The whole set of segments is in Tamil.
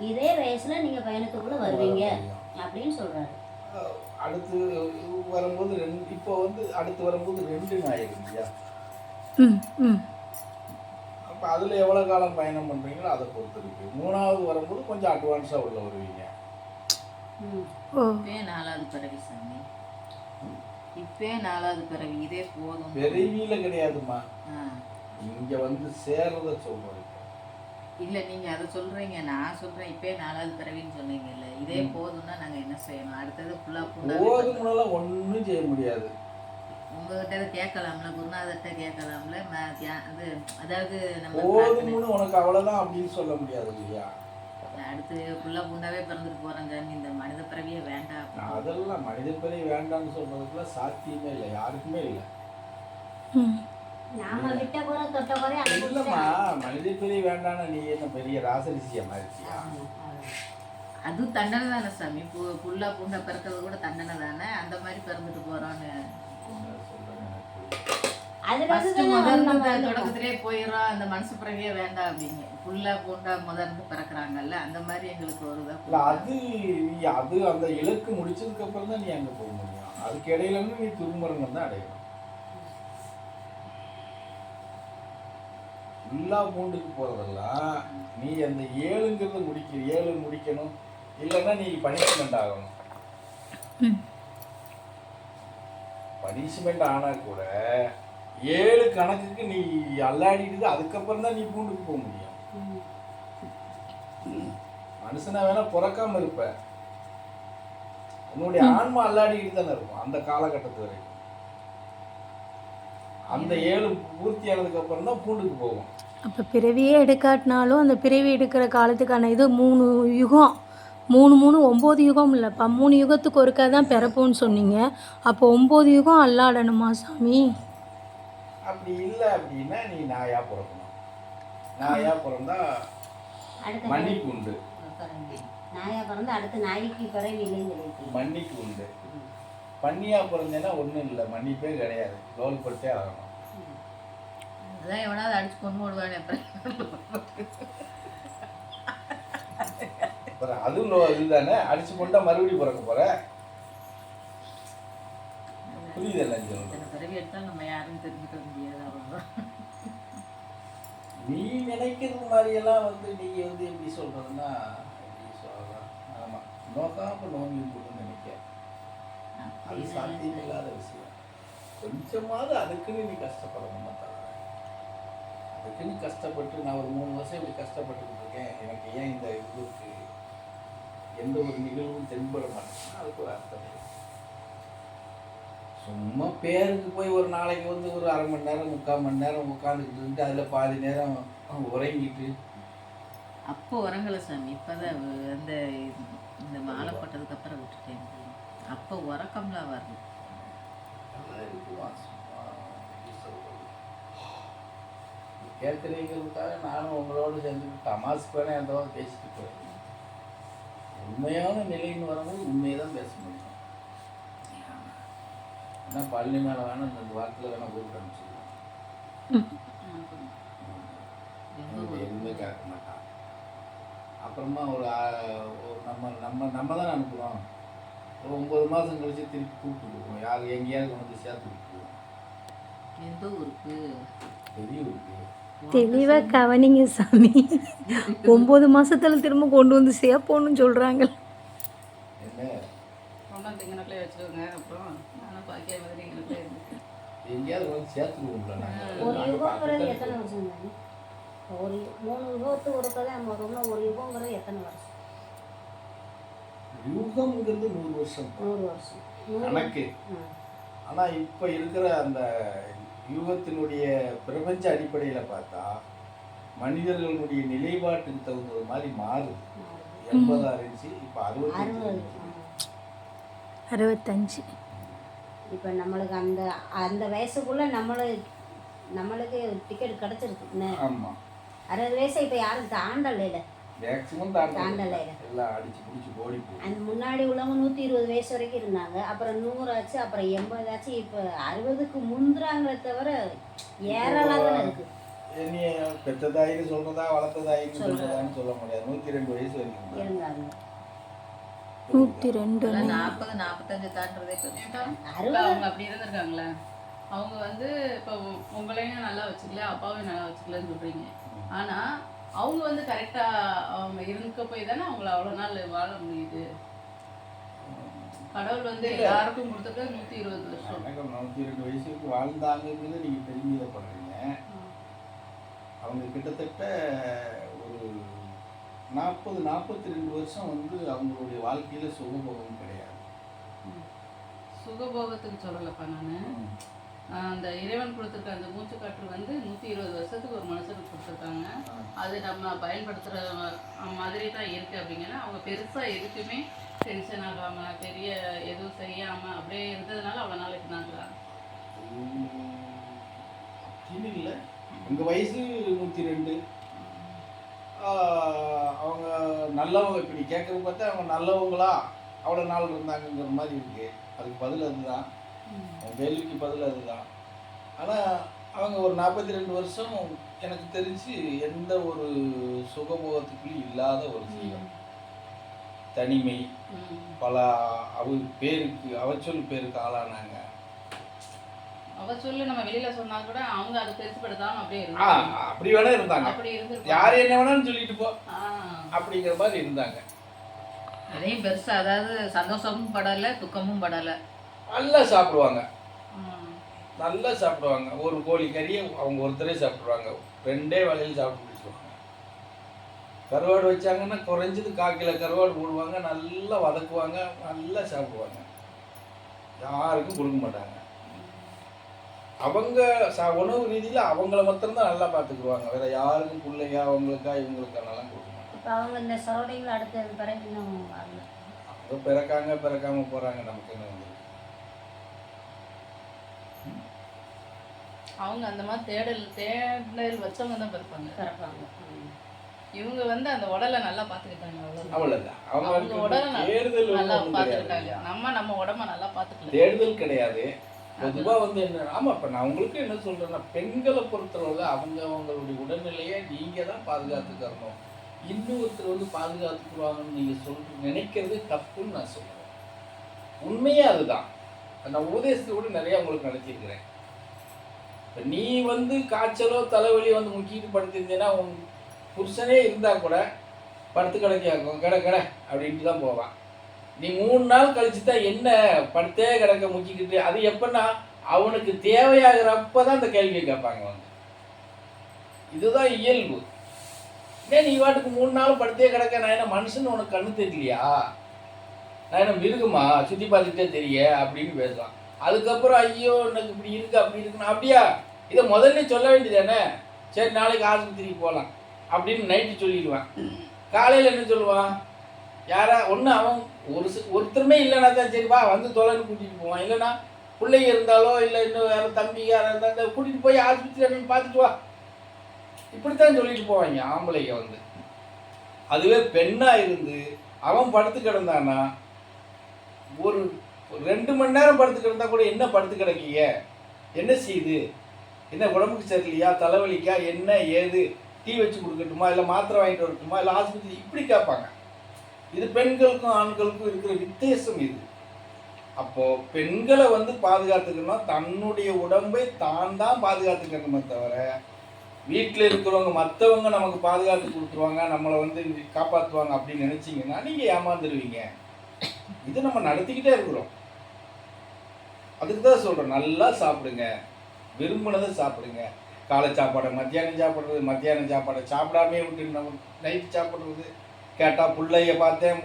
இதே வயசுல நீங்க பயணத்துக்குள்ள வருவீங்க. அப்படின்னு சொல்றாரு. அஹ் அடுத்து வரும்போது ரெண்டு இப்போ வந்து அடுத்து வரும்போது ரெண்டு ஞாயிறு இல்லையா? ம் ம். அப்போ அதில் எவ்வளோ காலம் பயணம் பண்ணுறீங்களோ அதை பொறுத்து இருக்கு. மூணாவது வரும்போது கொஞ்சம் அட்வான்ஸாக உள்ள வருவீங்க. இப்பயே நாலாவது பிறவி சாமி. இப்பயே நாலாவது பிறவி. இதே போதும். கிடையாதுமா ஆ. இங்கே வந்து சேர்றத சொல்கிறோம் இல்ல நீங்க அதை சொல்றீங்க நான் சொல்றேன் இப்பயே நாலாவது பிறவின்னு சொன்னீங்கல்ல இதே போதும்னா நாங்க என்ன செய்யணும்? அடுத்தது ஃபுல்லா ஃபுல்லா போதுமுனெல்லாம் ஒன்றும் செய்ய முடியாது. உங்ககிட்ட கேட்கலாம்ல குருநாதர்கிட்ட கேட்கலாம்ல இது அதாவது நம்ம போதுமுன்னு உனக்கு அவ்வளோதான் அப்படின்னு சொல்ல முடியாது இல்லையா? அடுத்து ஃபுல்லா பூண்டாவே பிறந்துட்டு போறேன் சாமி இந்த மனித பிறவியே வேண்டாம். அதெல்லாம் மனித பிறவி வேண்டாம்னு சொல்றதுக்குலாம் சாத்தியமே இல்லை யாருக்குமே இல்லை. நாம விட்ட குறை தொட்ட குறை இல்லைம்மா மனித பிறவி வேண்டாம்னு நீ என்ன பெரிய ராசரிசியா மாதிரிச்சியா அது தண்டனை தானே சாமி. பு புல்லா பூண்டா பிறக்கிறது கூட தண்டனை தானே. அந்த மாதிரி பிறந்துட்டு போறோம்னு தொடக்கத்திலே போயிடும் அந்த மனசு பிறவியே வேண்டாம் அப்படிங்க. புல்லா பூண்டா முதல்ல பிறக்குறாங்கல்ல அந்த மாதிரி எங்களுக்கு ஒரு இல்லை இதாக அது நீ அது அந்த இலக்கு முடிச்சதுக்கு அப்புறம் தான் நீ அங்கே போக முடியும். அதுக்கு இடையில நீ துருமரங்கம் தான் அடையணும். எல்லா பூண்டுக்கு போகிறதெல்லாம் நீ அந்த ஏழுங்கிறத முடிக்க ஏழு முடிக்கணும். இல்லைன்னா நீ பனிஷ்மெண்ட் ஆகணும். பனிஷ்மெண்ட் ஆனால் கூட ஏழு கணக்குக்கு நீ அல்லாடிட்டு அதுக்கப்புறம் தான் நீ பூண்டுக்கு போக முடியும். மனுஷனா வேணா பிறக்காம இருப்ப. உன்னுடைய ஆன்மா அல்லாடிக்கிட்டு தானே இருக்கும் அந்த காலகட்டத்து வரைக்கும். அந்த ஏழு பூர்த்தி ஆனதுக்கு அப்புறம் தான் பூண்டுக்கு போகும் அப்போ பிறவியே எடுக்காட்டினாலும் அந்த பிறவி எடுக்கிற காலத்துக்கான இது மூணு யுகம். மூணு மூணு ஒம்பது யுகம் இல்லைப்பா. மூணு யுகத்துக்கு ஒருக்கா தான் பிறப்போன்னு சொன்னீங்க. அப்போ ஒம்பது யுகம் அல்லாடணுமா சாமி? அப்படி இல்லை அப்படின்னா நீ நாயா பிறக்கணும். நாயா பிறந்தா அடுத்த மன்னிப்பு உண்டு. பிறவி. நாயா பிறந்து அடுத்த நாய்க்கு இல்லைன்னு சொல்லியிருக்கீங்க. மன்னிப்பு உண்டு. பண்ணியா பிறந்தேன்னா ஒன்றும் இல்லை. மன்னிப்பே கிடையாது. லோல் பட்டே ஆகணும். அதான் எவனாவது அடிச்சு கொண்டு விடுவானே அப்புறம் அதுவும் இதுதானே? அடிச்சு கொண்டா மறுபடியும் பிறக்க போற? புரியுதல்ல? இத்தனை பிறவி நம்ம யாரும் தெரிஞ்சுக்க முடியாது அவ்வளோதான் நீ நினைக்கிறது மாதிரியெல்லாம் வந்து நீங்க வந்து எப்படி சொல்றதுன்னா எப்படி சொல்லலாம் ஆமா. நோக்காம நோங்கி போட்டுன்னு நினைக்க. அது சாத்தியம் இல்லாத விஷயம். கொஞ்சமாவது அதுக்குன்னு நீ கஷ்டப்படணுமா தவிர அதுக்குன்னு கஷ்டப்பட்டு நான் ஒரு மூணு வருஷம் இப்படி கஷ்டப்பட்டுக்கிட்டு இருக்கேன். எனக்கு ஏன் இந்த இதுக்கு எந்த ஒரு நிகழ்வும் தென்பட மாட்டேங்குன்னா அதுக்கு ஒரு அர்த்தம் சும்மா பேருக்கு போய் ஒரு நாளைக்கு வந்து ஒரு அரை மணி நேரம் முக்கால் மணி நேரம் உட்காந்துக்கிட்டு இருந்துட்டு அதில் பாதி நேரம் உறங்கிட்டு. அப்போ உறங்கலை சாமி. இப்போதான் அந்த இந்த மாலை போட்டதுக்கு அப்புறம் விட்டுட்டேன். அப்போ உறக்கம்லாம் வருது? கேட்குறீங்கிறதுக்காக நானும் உங்களோட சேர்ந்து தமாசுக்கு வேணா எந்த பேசிட்டு போயிருக்கேன். உண்மையான நிலைன்னு வரும்போது உண்மையை தான் பேச முடியும். ஏன்னா பள்ளி மேலே வேணா இந்த வாரத்தில் வேணா கூப்பிட்டு அனுப்பிச்சிடுவோம் எதுவுமே கேட்க மாட்டான். அப்புறமா ஒரு நம்ம நம்ம நம்ம தான் அனுப்புகிறோம் ஒரு ஒம்பது மாதம் கழிச்சு திருப்பி கூப்பிட்டு போவோம். யார் எங்கேயாவது வந்து சேர்த்து விட்டுருவோம். எந்த ஊருக்கு? பெரிய இருக்கு தெளிவாக கவனிங்க சாமி. ஒம்பது மாசத்துல திரும்ப கொண்டு வந்து சேர்ப்போன்னு சேர்த்துருவோம்ல ஒரு நாங்கள் யுகங்கிறது எத்தனை வருஷம்? ஒரு யுகத்து ஒருக்க தான் நம்ம வரும்னா ஒரு யுகங்கிறது எத்தனை வருஷம் யுகம்ங்கிறது நூறு வருஷம். நூறு வருஷம். கணக்கு. ஆனால் இப்போ இருக்கிற அந்த யுகத்தினுடைய பிரபஞ்ச அடிப்படையில் பார்த்தா மனிதர்களுடைய நிலைப்பாட்டுக்கு தகுந்தது மாதிரி மாறுது. எண்பதாறு இன்ச்சு இப்போ அறுபத்தஞ்சு அறுபது. அறுபத்தஞ்சு. இப்போ நம்மளுக்கு அந்த அந்த வயசுக்குள்ள நம்மளு நம்மளுக்கு டிக்கெட் கிடச்சிருக்கு ஆமாம் அறுபது வயசு இப்போ யாரும் தாண்டல மேக்சிமம் தாண்டல எல்லாம் அடிச்சு பிடிச்சி ஓடி அந்த முன்னாடி உள்ளவங்க நூற்றி இருபது வயசு வரைக்கும் இருந்தாங்க. அப்புறம் நூறாச்சு அப்புறம் எண்பதாச்சு இப்போ அறுபதுக்கு முந்துறாங்களே தவிர ஏறலாம் தானே இருக்கு. என்னைய சொல்றதா வளர்த்த தாயின்னு சொல்றதா. சொல்றதான்னு சொல்ல முடியாது. நூத்தி ரெண்டு வயசு வரைக்கும். இருந்தாங்க. நூற்றி ரெண்டு நாற்பது நாற்பத்தஞ்சு தாண்டதே அவங்க அப்படி இருந்திருக்காங்களே. அவங்க வந்து இப்போ உங்களையும் நல்லா வச்சுக்கல அப்பாவையும் நல்லா வச்சுக்கலன்னு சொல்றீங்க. ஆனா அவங்க வந்து கரெக்டா அவங்க இருக்க போய் தானே அவங்கள அவ்வளவு நாள் வாழ முடியுது. கடவுள் வந்து எல்லாருக்கும் கொடுத்துட்டு நூத்தி இருபது வருஷம். நூத்தி ரெண்டு வயசுக்கு வாழ்ந்தாங்கிறது நீங்க பெருமிதப்படுறீங்க அவங்க கிட்டத்தட்ட ஒரு நாற்பது நாற்பத்தி ரெண்டு வருஷம் வந்து அவங்களுடைய வாழ்க்கையில சுகபோகம் கிடையாது. சுகபோகத்துக்கு சொல்லலப்பா நானு. அந்த இறைவன் கொடுத்துருக்க அந்த மூச்சுக்காற்று வந்து நூற்றி இருபது வருஷத்துக்கு ஒரு மனுஷனுக்கு கொடுத்துருக்காங்க. அது நம்ம பயன்படுத்துகிற மாதிரி தான் இருக்குது அப்படிங்கன்னா அவங்க பெருசாக எதுக்குமே டென்ஷன் ஆகாமல் பெரிய எதுவும் செய்யாமல் அப்படியே இருந்ததுனால அவ்வளோ நாளைக்கு நாங்களாம் இல்லை. எங்கள் வயசு நூற்றி ரெண்டு. அவங்க நல்லவங்க இப்படி கேட்குறது பார்த்தா அவங்க நல்லவங்களா? அவ்வளோ நாள் இருந்தாங்கங்கிற மாதிரி இருக்குது அதுக்கு பதில் அதுதான். கேள்விக்கு பதில் அதுதான். ஆனால் அவங்க ஒரு நாற்பத்தி ரெண்டு வருஷம் எனக்கு தெரிஞ்சு எந்த ஒரு சுகபோகத்துக்குள்ளேயும் இல்லாத ஒரு ஜீவன். தனிமை. பல அவ பேருக்கு அவச்சொல் பேருக்கு ஆளானாங்க. அவ சொல்லு நம்ம வெளியில சொன்னா கூட அவங்க அதை பெருசுப்படுத்தாம அப்படியே இருந்தாங்க அப்படி வேணா இருந்தாங்க. அப்படி இருந்து யார் என்ன வேணாலும் சொல்லிட்டு போ. அப்படிங்கிற மாதிரி இருந்தாங்க. அதையும் பெருசா அதாவது சந்தோஷமும் படல துக்கமும் படல. நல்லா சாப்பிடுவாங்க. நல்லா சாப்பிடுவாங்க. ஒரு கோழி கறியை அவங்க ஒருத்தரே சாப்பிடுவாங்க ரெண்டே வேலையில் சாப்பிட்டு முடிச்சுடுவாங்க கருவாடு வச்சாங்கன்னா குறைஞ்சது கால் கிலோ கருவாடு போடுவாங்க. நல்லா வதக்குவாங்க. நல்லா சாப்பிடுவாங்க. யாருக்கும் கொடுக்க மாட்டாங்க. அவங்க சா உணவு ரீதியில் அவங்கள மாத்திரம்தான் நல்லா பார்த்துக்குருவாங்க. வேற யாருக்கும் பிள்ளையா அவங்களுக்கா இவங்களுக்கானலாம் கொடுக்க மாட்டாங்க. இப்போ அவங்க இந்த சரௌண்டிங்கில் அடுத்தது பிறகு இன்னும் அவங்க பிறக்காங்க பிறக்காம போறாங்க. நமக்கு என்ன வந்து அவங்க அந்த மாதிரி தேடல் தேடல் வச்சவங்க தான் பிறப்பாங்க பிறப்பாங்க. இவங்க வந்து அந்த உடலை நல்லா பாத்துக்கிட்டாங்க அவ்வளவுதான். அவ்வளவுதான். அவங்க உடலை நல்லா- கிடையாது. நம்ம நம்ம உடம்ப நல்லா பாத்துக்கல தேடுதல் கிடையாது. பொதுவா வந்து என்ன ஆமா இப்ப நான் உங்களுக்கு என்ன சொல்றேன்னா பெண்களை பொறுத்தளவு அவங்க அவங்களுடைய உடல்நிலையை நீங்க தான் பாதுகாத்துக்கறணும். இன்னொருத்தர் வந்து பாதுகாத்துக்குருவாங்கன்னு நீங்க சொல்ற நினைக்கிறது தப்புன்னு நான் சொல்றேன். உண்மையே அதுதான். நான் உபதேசத்தை கூட நிறைய உங்களுக்கு நடத்தியிருக்கிறேன் இப்ப நீ வந்து காய்ச்சலோ தலைவலி வந்து முக்கிட்டு படுத்திருந்தேன்னா உன் புருஷனே இருந்தால் கூட படுத்து கிடக்க கிட கிட அப்படின்ட்டு தான் போவான். நீ மூணு நாள் கழிச்சு தான் என்ன படுத்தே கிடக்க முக்கிக்கிட்டு அது எப்படின்னா அவனுக்கு தேவையாகிறப்ப தான் இந்த கேள்வியை கேட்பாங்க வந்து இதுதான் இயல்பு. ஏன் நீ வாட்டுக்கு மூணு நாள் படுத்தே கிடக்க நான் என்ன மனுஷன் உனக்கு கண்ணு தெரியலையா? நான் என்ன மிருகமா? சுற்றி பார்த்துக்கிட்டே தெரிய அப்படின்னு பேசுவான். அதுக்கப்புறம் ஐயோ எனக்கு இப்படி இருக்கு அப்படி இருக்குன்னு அப்படியா? இதை முதல்ல சொல்ல வேண்டியதானே சரி நாளைக்கு ஆஸ்பத்திரிக்கு போகலாம் அப்படின்னு நைட்டு சொல்லிடுவான். காலையில் என்ன சொல்லுவான்? யாரா ஒன்று அவன் ஒரு ஒருத்தருமே இல்லைனா தான் சரி வா வந்து தொலைன்னு கூட்டிகிட்டு போவான். இல்லைன்னா பிள்ளைங்க இருந்தாலோ இல்லை இன்னும் வேறு தம்பி யாராக இருந்தால் கூட்டிகிட்டு போய் ஆஸ்பத்திரி பார்த்துட்டு வா. இப்படித்தான் சொல்லிட்டு போவாங்க ஆம்பளைங்க வந்து. அதுவே பெண்ணாக இருந்து அவன் படுத்து கிடந்தானா ஒரு ரெண்டு மணி நேரம் படுத்து கிடந்தா கூட என்ன படுத்து கிடக்கீங்க? என்ன செய்யுது என்ன உடம்புக்கு சரியில்லையா? தலைவலிக்கா? என்ன ஏது? டீ வச்சு கொடுக்கட்டுமா? இல்லை மாத்திரை வாங்கிட்டு வரட்டுமா? இல்லை ஆஸ்பத்திரி இப்படி கேட்பாங்க. இது பெண்களுக்கும் ஆண்களுக்கும் இருக்கிற வித்தியாசம் இது. அப்போ பெண்களை வந்து பாதுகாத்துக்கணும் தன்னுடைய உடம்பை தான் தான் பாதுகாத்துக்கணுமே தவிர வீட்டில் இருக்கிறவங்க மற்றவங்க நமக்கு பாதுகாத்து கொடுத்துருவாங்க நம்மளை வந்து காப்பாற்றுவாங்க அப்படின்னு நினச்சிங்கன்னா நீங்கள் ஏமாந்துருவீங்க. இதை நம்ம நடத்திக்கிட்டே இருக்கிறோம். அதுக்கு தான் சொல்கிறேன் நல்லா சாப்பிடுங்க. விரும்பினதை சாப்பிடுங்க. காலை சாப்பாடை மத்தியானம் சாப்பிட்றது மத்தியானம் சாப்பாடை சாப்பிடாமே விட்டு நம்ம நைட்டு சாப்பிட்றது. கேட்டால் பிள்ளைய பார்த்தேன்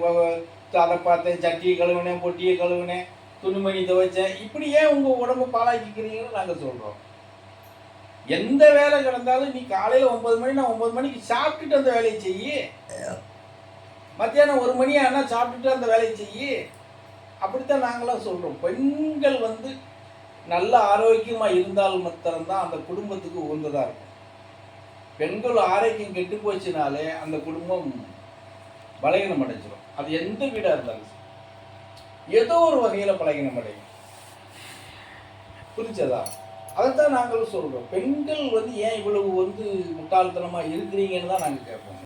அதை பார்த்தேன் சட்டியை கழுவினேன் பொட்டியை கழுவினேன் துணிமணி துவைச்சேன். இப்படி ஏன் உங்கள் உடம்பு பாலாக்கிக்கிறீங்கன்னு நாங்கள் சொல்கிறோம் எந்த வேலை கிடந்தாலும் நீ காலையில் ஒன்பது மணி நான் ஒன்பது மணிக்கு சாப்பிட்டுட்டு அந்த வேலையை செய்யி. மத்தியானம் ஒரு மணி ஆனால் சாப்பிட்டுட்டு அந்த வேலையை செய்யி. அப்படித்தான் நாங்களாம் சொல்கிறோம் பெண்கள் வந்து நல்ல ஆரோக்கியமாக இருந்தால் மாத்திரம்தான் அந்த குடும்பத்துக்கு உகந்ததாக இருக்கும். பெண்கள் ஆரோக்கியம் கெட்டு போச்சுனாலே அந்த குடும்பம் பலகீனம் அடைஞ்சிடும் அது எந்த வீடாக இருந்தாலும் ஏதோ ஒரு வகையில் பலகீனம் அடையும். புரிஞ்சதா? அதைத்தான் நாங்களும் சொல்கிறோம் பெண்கள் வந்து ஏன் இவ்வளவு வந்து முட்டாள்தனமாக இருக்கிறீங்கன்னு தான் நாங்கள் கேட்போம்.